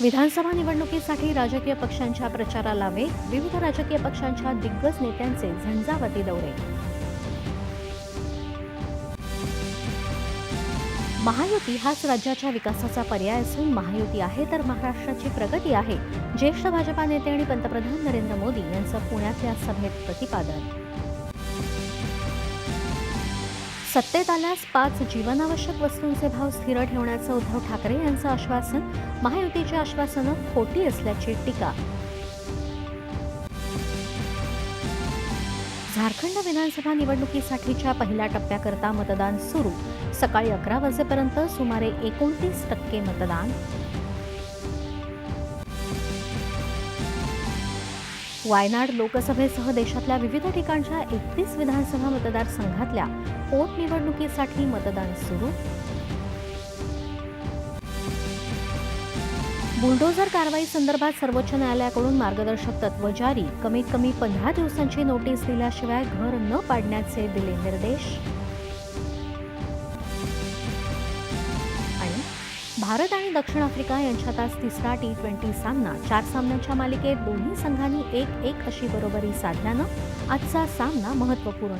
विधानसभा निवडणुकीसाठी राजकीय पक्षांच्या प्रचाराला वेग विविध राजकीय पक्षांच्या दिग्गज नेत्यांचे झंझावती दौरे. महायुती हाच राज्याच्या विकासाचा पर्याय असून महायुती आहे तर महाराष्ट्राची प्रगती आहे. ज्येष्ठ भाजपा नेते आणि पंतप्रधान नरेंद्र मोदी यांचं पुण्यातल्या सभेत प्रतिपादन. सत्तेत आल्यास पाच जीवनावश्यक वस्तूंचे भाव स्थिर ठेवण्याचं उद्धव ठाकरे यांचं आश्वासन महायुतीची आश्वासनं खोटी असल्याची टीका. झारखंड विधानसभा निवडणुकीसाठीच्या पहिल्या टप्प्याकरता मतदान सुरू. सकाळी अकरा वाजेपर्यंत सुमारे एकोणतीस टक्के मतदान वायनाड लोकसभेसह देशातल्या विविध ठिकाणच्या एकतीस विधानसभा मतदारसंघातल्या पोटनिवडणुकीसाठी मतदान सुरू. बुलडोझर कारवाई संदर्भात सर्वोच्च न्यायालयाकडून मार्गदर्शक तत्व जारी. कमीत कमी पंधरा दिवसांची नोटीस दिल्याशिवाय घर न पाडण्याचे दिले निर्देश. भारत आणि दक्षिण आफ्रिका यांच्यात आज तिसरा टी ट्वेंटी सामना. चार सामन्यांच्या मालिकेत दोन्ही संघांनी एक एक अशी बरोबरी साधल्यानं आजचा सामना महत्त्वपूर्ण